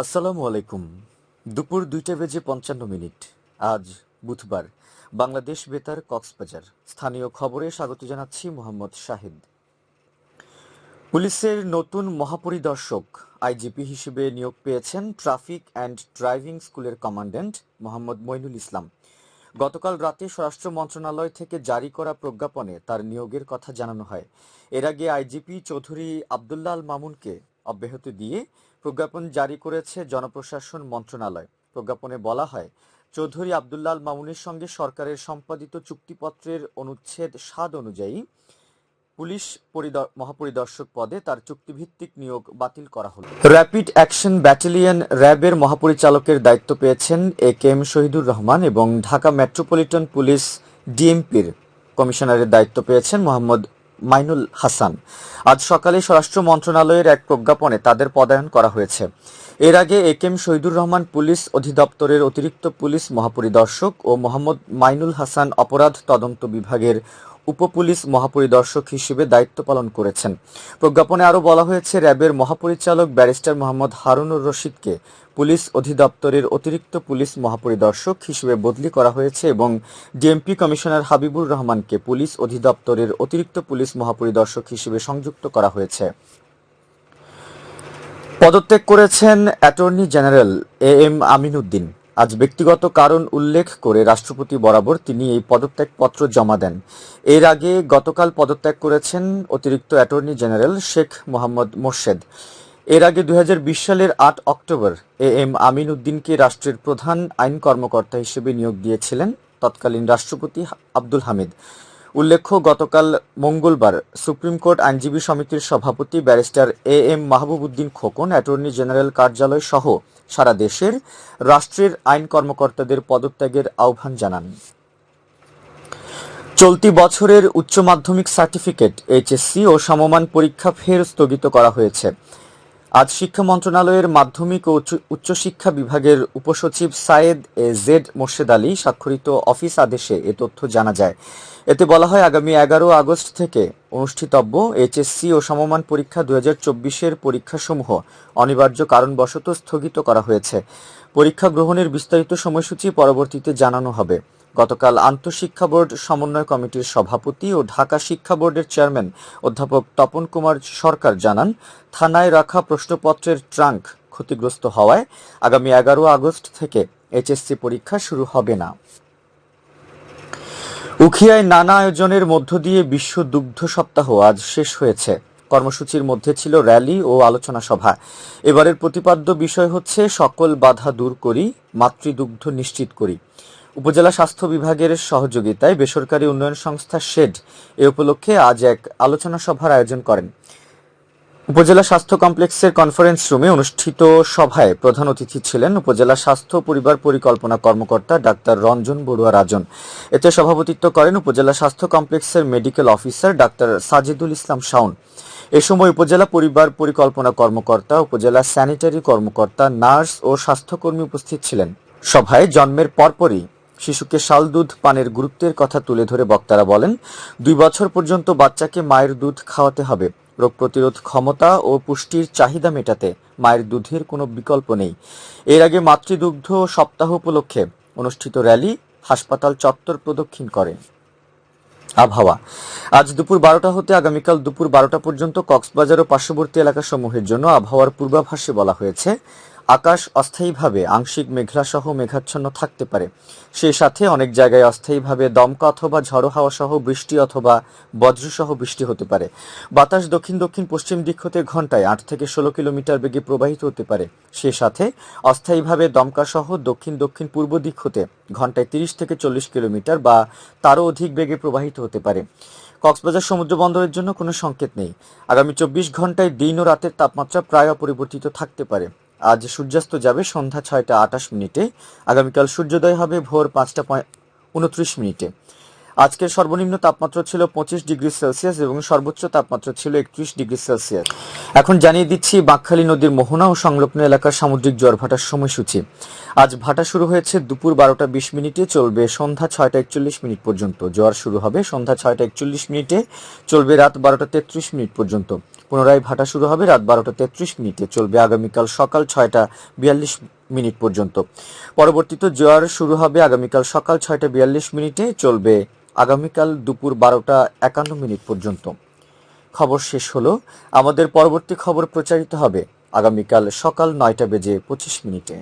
আসসালামু আলাইকুম। দুপুর দুইটা বেজে পঞ্চান্ন মিনিট। আজ বুধবার। বাংলাদেশ বেতার কক্সবাজার। স্থানীয় খবরে স্বাগত জানাচ্ছি মোহাম্মদ শাহিদ। পুলিশের নতুন মহাপরিদর্শক আইজিপি হিসেবে নিয়োগ পেয়েছেন ট্রাফিক অ্যান্ড ড্রাইভিং স্কুলের কমান্ড্যান্ট মোহাম্মদ মইনুল ইসলাম। গতকাল রাতে স্বরাষ্ট্র মন্ত্রণালয় থেকে জারি করা প্রজ্ঞাপনে তার নিয়োগের কথা জানানো হয়। এর আগে আইজিপি চৌধুরী আবদুল্লাহ আল মামুনকে অব্যাহতি দিয়ে প্রজ্ঞাপন জারি করেছে জনপ্রশাসন মন্ত্রণালয়। প্রজ্ঞাপনে বলা হয়, চৌধুরী আবদুল্লাহ আল মামুনের সঙ্গে সরকারের সম্পাদিত চুক্তিপত্রের অনুচ্ছেদ সাত অনুযায়ী পুলিশ পরিদ- মহাপরিদর্শক পদে তার চুক্তিভিত্তিক নিয়োগ বাতিল করা হল। র্যাপিড অ্যাকশন ব্যাটালিয়ন র্যাবের মহাপরিচালকের দায়িত্ব পেয়েছেন A K M Shahidur Rahman এবং ঢাকা মেট্রোপলিটন পুলিশ ডিএমপির কমিশনারের দায়িত্ব পেয়েছেন মোহাম্মদ মাইনুল হাসান। আজ সকালে স্বরাষ্ট্র মন্ত্রণালয়ের এক প্রজ্ঞাপনে তাদের পদায়ন করা হয়েছে। এর আগে A K M Shahidur Rahman police অধিদপ্তরের অতিরিক্ত পুলিশ মহাপরিদর্শক ও মোহাম্মদ মাইনুল হাসান অপরাধ তদন্ত বিভাগের উপপুলিশ মহাপরিদর্শক হিসেবে দায়িত্ব পালন করেছেন। প্রজ্ঞাপনে আরও বলা হয়েছে, র্যাবের মহাপরিচালক ব্যারিস্টার মোহাম্মদ হারুনুর রশিদকে পুলিশ অধিদপ্তরের অতিরিক্ত পুলিশ মহাপরিদর্শক হিসেবে বদলি করা হয়েছে এবং ডিএমপি কমিশনার হাবিবুর রহমানকে পুলিশ অধিদপ্তরের অতিরিক্ত পুলিশ মহাপরিদর্শক হিসেবে সংযুক্ত করা হয়েছে। পদত্যাগ করেছেন attorney general A M Aminuddin আজ ব্যক্তিগত কারণ উল্লেখ করে রাষ্ট্রপতি বরাবর তিনি এই পদত্যাগপত্র জমা দেন। এর আগে গতকাল পদত্যাগ করেছেন অতিরিক্ত অ্যাটর্নি জেনারেল শেখ মোহাম্মদ মোর্শেদ। এর আগে দুই হাজার বিশ সালের আট অক্টোবর এ এম আমিন উদ্দিনকে রাষ্ট্রের প্রধান আইন কর্মকর্তা হিসেবে নিয়োগ দিয়েছিলেন তৎকালীন রাষ্ট্রপতি আব্দুল হামিদ। উল্লেখ্য, গতকাল মঙ্গলবার সুপ্রিম কোর্ট আইনজীবী সমিতির সভাপতি barrister A M Mahbub Uddin Khokon, attorney general কার্যালয় সহ সারা দেশের রাষ্ট্রের আইন কর্মকর্তাদের পদত্যাগের আহ্বান জানান। চলতি বছরের উচ্চ মাধ্যমিক সার্টিফিকেট এইচএসসি ও সমমান পরীক্ষা ফের স্থগিত করা হয়েছে। আজ শিক্ষা মন্ত্রণালয়ের মাধ্যমিক ও উচ্চশিক্ষা বিভাগের উপসচিব সায়েদ এ জেড মোর্শেদ আলী স্বাক্ষরিত অফিস আদেশে এ তথ্য জানা যায়। এতে বলা হয়, আগামী এগারো আগস্ট থেকে অনুষ্ঠিতব্য এইচএসসি ও সমমান পরীক্ষা দু হাজার চব্বিশের পরীক্ষাসমূহ অনিবার্য কারণবশত স্থগিত করা হয়েছে। পরীক্ষা গ্রহণের বিস্তারিত সময়সূচি পরবর্তীতে জানানো হবে। গতকাল আন্তঃশিক্ষা বোর্ড সমন্বয় কমিটির সভাপতি ও ঢাকা শিক্ষা বোর্ডের চেয়ারম্যান অধ্যাপক তপন কুমার সরকার জানান, থানায় রাখা প্রশ্নপত্রের ট্রাঙ্ক ক্ষতিগ্রস্ত হওয়ায় আগামী এগারো আগস্ট থেকে এইচএসসি পরীক্ষা শুরু হবে না। উখিয়ায় নানা আয়োজনের মধ্য দিয়ে বিশ্ব দুগ্ধ সপ্তাহ আজ শেষ হয়েছে। কর্মসূচির মধ্যে ছিল র্যালি ও আলোচনা সভা। এবারের প্রতিপাদ্য বিষয় হচ্ছে, সকল বাধা দূর করি, মাতৃদুগ্ধ নিশ্চিত করি। উপজেলা স্বাস্থ্য বিভাগের সহযোগিতায় বেসরকারি উন্নয়ন সংস্থা শেড এ উপলক্ষে আজ এক আলোচনা সভার আয়োজন করেন। উপজেলা স্বাস্থ্য কমপ্লেক্সের কনফারেন্স রুমে অনুষ্ঠিত সভায় প্রধান অতিথি ছিলেন উপজেলা স্বাস্থ্য পরিবার পরিকল্পনা কর্মকর্তা ডাক্তার রঞ্জন বড়ুয়া রাজন। এতে সভাপতিত্ব করেন উপজেলা স্বাস্থ্য কমপ্লেক্সের medical officer doctor Sajidul Islam Shaon. এ সময় উপজেলা পরিবার পরিকল্পনা কর্মকর্তা, উপজেলা স্যানিটারি কর্মকর্তা, নার্স ও স্বাস্থ্যকর্মী উপস্থিত ছিলেন। সভায় জন্মের পরপরই শিশুকে শাল দুধ, পানের গুরুত্বের কথা তুলে ধরে বক্তারা বলেন, দুই বছর পর্যন্ত বাচ্চাকে মায়ের দুধ খাওয়াতে হবে। রোগ প্রতিরোধ ক্ষমতা ও পুষ্টির চাহিদা মেটাতে মায়ের দুধের কোনো বিকল্প নেই। এর আগে মাতৃদুগ্ধ সপ্তাহ উপলক্ষে অনুষ্ঠিত র্যালি হাসপাতাল চত্বর প্রদক্ষিণ করে। আবহাওয়া। আজ দুপুর বারোটা হতে আগামীকাল দুপুর বারোটা পর্যন্ত কক্সবাজার ও পার্শ্ববর্তী এলাকাসমূহের জন্য আবহাওয়ার পূর্বাভাসে বলা হয়েছে আকাশ অস্থায়ীভাবে আংশিক মেঘলাসহ মেঘাচ্ছন্ন থাকতে পারে। সেই সাথে অনেক জায়গায় অস্থায়ীভাবে দমকা অথবা ঝড়ো হাওয়া সহ বৃষ্টি অথবা বজ্রসহ বৃষ্টি হতে পারে। বাতাস দক্ষিণ দক্ষিণ পশ্চিম দিক হতে ঘন্টায় আট থেকে ষোলো কিলোমিটার বেগে প্রবাহিত হতে পারে। সে সাথে অস্থায়ীভাবে দমকা সহ দক্ষিণ দক্ষিণ পূর্ব দিক হতে ঘন্টায় তিরিশ থেকে চল্লিশ কিলোমিটার বা তারও অধিক বেগে প্রবাহিত হতে পারে। কক্সবাজার সমুদ্র বন্দরের জন্য কোনো সংকেত নেই। আগামী চব্বিশ ঘন্টায় দিন ও রাতের তাপমাত্রা প্রায় অপরিবর্তিত থাকতে পারে। আজ সূর্যাস্ত যাবে সন্ধ্যা ছয়টা আটাশ মিনিটে। আগামীকাল সূর্যোদয় হবে ভোর পাঁচটা উনত্রিশ মিনিটে। আজকের সর্বনিম্ন তাপমাত্রা ছিল পঁচিশ ডিগ্রি সেলসিয়াস এবং সর্বোচ্চ তাপমাত্রা ছিল একত্রিশ ডিগ্রি সেলসিয়াস। এখন জানিয়ে দিচ্ছি, বাঁকখালী নদীর মোহনা ও সংলগ্ন এলাকার সামুদ্রিক জোয়ার ভাটার সময়সূচি। আজ ভাটা শুরু হয়েছে দুপুর বারোটা বিশ মিনিটে, চলবে সন্ধ্যা ছয়টা একচল্লিশ মিনিট পর্যন্ত। জোয়ার শুরু হবে সন্ধ্যা ছয়টা একচল্লিশ মিনিটে, চলবে রাত বারোটা তেত্রিশ মিনিট পর্যন্ত। পুনরায় ভাটা শুরু হবে রাত বারোটা তেত্রিশ মিনিটে। চলবে আগামীকাল সকাল ছয়টা বিয়াল্লিশ মিনিট পর্যন্ত। পরবর্তীতে জোয়ার শুরু হবে আগামীকাল সকাল ছয়টা বিয়াল্লিশ মিনিটে। চলবে আগামীকাল দুপুর বারোটা একান্ন মিনিট পর্যন্ত। খবর শেষ হলো, আমাদের পরবর্তী খবর প্রচারিত হবে আগামীকাল সকাল নয়টা বেজে পঁচিশ মিনিটে।